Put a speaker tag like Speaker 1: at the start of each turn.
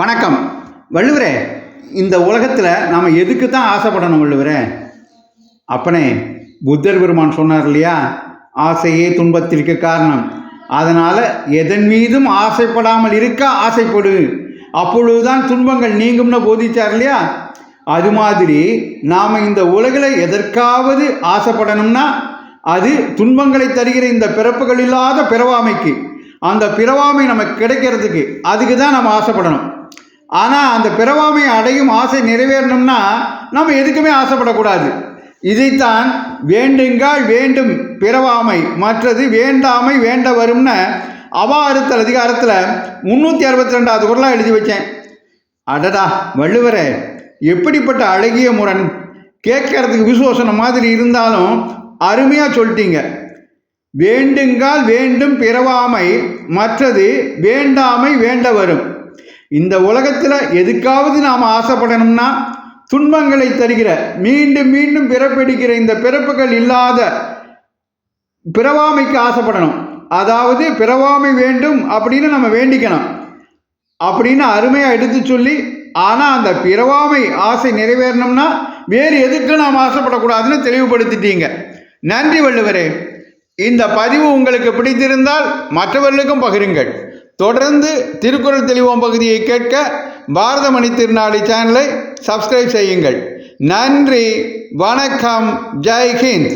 Speaker 1: வணக்கம். வள்ளுவரே இந்த உலகத்தில் நாம் எதுக்கு தான் ஆசைப்படணும் வள்ளுவரே? அப்பனே புத்தர் பெருமான் சொன்னார் இல்லையா? ஆசையே துன்பத்திற்கு காரணம். அதனால் எதன் மீதும் ஆசைப்படாமல் இருக்க ஆசைப்படு. அப்பொழுதுதான் துன்பங்கள் நீங்கும்னு போதிச்சார் இல்லையா? அது மாதிரி நாம் இந்த உலகில் எதற்காவது ஆசைப்படணும்னா அது துன்பங்களை தருகிற இந்த பிறப்புகள் இல்லாத பிறவாமைக்கு. அந்த பிறவாமை நமக்கு கிடைக்கிறதுக்கு அதுக்கு தான் நம்ம ஆசைப்படணும். ஆனால் அந்த பிறவாமை அடையும் ஆசை நிறைவேறணும்னா நம்ம எதுக்குமே ஆசைப்படக்கூடாது. இதைத்தான் வேண்டுங்கால் வேண்டும் பிறவாமை. மற்றது வேண்டாமை வேண்ட வரும்னு அவா அறுத்தல் அதிகாரத்தில் முந்நூற்றி அறுபத்தி ரெண்டாவது குரலாக எழுதி வச்சேன். அடடா வள்ளுவரே எப்படிப்பட்ட அழகிய முரண். கேட்கறதுக்கு விசுவாசனம் மாதிரி இருந்தாலும் அருமையாக சொல்லிட்டீங்க. வேண்டுங்கால் வேண்டும் பிறவாமை. மற்றது வேண்டாமை வேண்ட வரும். இந்த உலகத்தில் எதுக்காவது நாம் ஆசைப்படணும்னா துன்பங்களை தருகிற மீண்டும் மீண்டும் பிறப்பெடுக்கிற இந்த பிறப்புகள் இல்லாத பிறவாமைக்கு ஆசைப்படணும். அதாவது பிறவாமை வேண்டும் அப்படின்னு நம்ம வேண்டிக்கணும். அப்படின்னு அருமையாக எடுத்து சொல்லி ஆனால் அந்த பிறவாமை ஆசை நிறைவேறணும்னா வேறு எதுக்கு நாம் ஆசைப்படக்கூடாதுன்னு தெளிவுபடுத்திட்டீங்க. நன்றி வள்ளுவரே. இந்த பதிவு உங்களுக்கு பிடித்திருந்தால் மற்றவர்களுக்கும் பகிருங்கள். தொடர்ந்து திருக்குறள் தெளிவோம் பகுதியை கேட்க பாரதமணி திருநாளி சேனலை சப்ஸ்கிரைப் செய்யுங்கள். நன்றி வணக்கம் ஜெய்ஹிந்த்